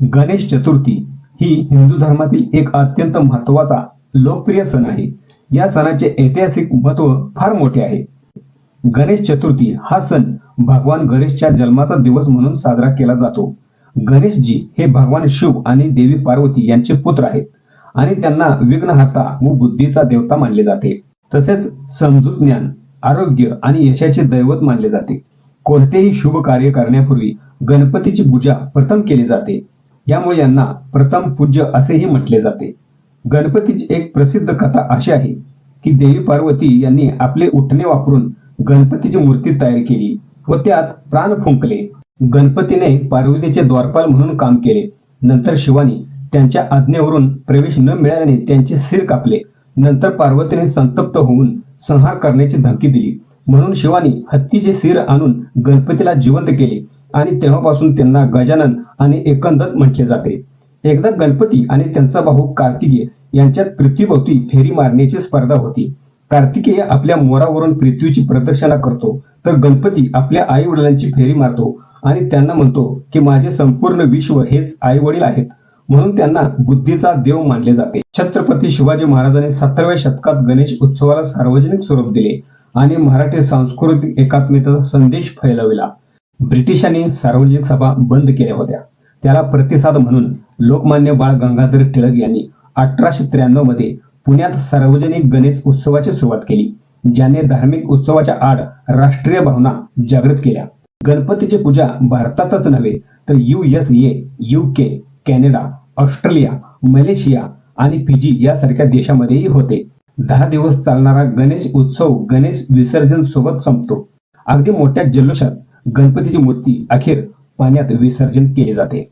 गणेश चतुर्थी ही हिंदू धर्मातील एक अत्यंत महत्त्वाचा लोकप्रिय सण आहे. या सणाचे ऐतिहासिक महत्त्व फार मोठे आहे. गणेश चतुर्थी हा सण भगवान गणेशच्या जन्माचा दिवस म्हणून साजरा केला जातो. गणेशजी हे भगवान शिव आणि देवी पार्वती यांचे पुत्र आहेत आणि त्यांना विघ्नहर्ता व बुद्धीचा देवता मानले जाते. तसेच समजूत ज्ञान आरोग्य आणि यशाचे दैवत मानले जाते. कोणतेही शुभ कार्य करण्यापूर्वी गणपतीची पूजा प्रथम केली जाते. यामुळे यांना प्रथम पूज्य असेही म्हटले जाते. गणपतीची एक प्रसिद्ध कथा अशी आहे की देवी पार्वती यांनी आपले उठणे वापरून गणपतीची मूर्ती तयार केली व त्यात प्राण फुंकले. गणपतीने पार्वतीचे द्वारपाल म्हणून काम केले. नंतर शिवानी त्यांच्या आज्ञेवरून प्रवेश न मिळाल्याने त्यांचे सिर कापले. नंतर पार्वतीने संतप्त होऊन संहार करण्याची धमकी दिली. म्हणून शिवानी हत्तीचे सिर आणून गणपतीला जिवंत केले. आणि तेव्हापासून त्यांना गजानन आणि एकंदत म्हटले जाते. एकदा गणपती आणि त्यांचा भाऊ कार्तिकेय यांच्यात पृथ्वीभोवती फेरी मारण्याची स्पर्धा होती. कार्तिकेय आपल्या मोरावरून पृथ्वीची प्रदर्शना करतो. तर गणपती आपल्या आई वडिलांची फेरी मारतो आणि त्यांना म्हणतो की माझे संपूर्ण विश्व हेच आई वडील आहेत. म्हणून त्यांना बुद्धीचा देव मानले जाते. छत्रपती शिवाजी महाराजांनी सतराव्या शतकात गणेश उत्सवाला सार्वजनिक स्वरूप दिले आणि मराठी सांस्कृतिक एकात्मतेचा संदेश फैलविला. ब्रिटिशांनी सार्वजनिक सभा बंद केल्या होत्या. त्याला प्रतिसाद म्हणून लोकमान्य बाळ गंगाधर टिळक यांनी अठराशे त्र्याण्णवमध्ये पुण्यात सार्वजनिक गणेश उत्सवाची सुरुवात केली ज्याने धार्मिक उत्सवाच्या आड राष्ट्रीय भावना जागृत केल्या. गणपतीची पूजा भारतातच नव्हे तर U S A UK Canada Australia Malaysia आणि फिजी यासारख्या देशामध्येही होते. दहा दिवस चालणारा गणेश उत्सव गणेश विसर्जन सोबत संपतो. अगदी मोठ्या जल्लोषात गणपतीची मूर्ती अखेर पाण्यात विसर्जन केले जाते.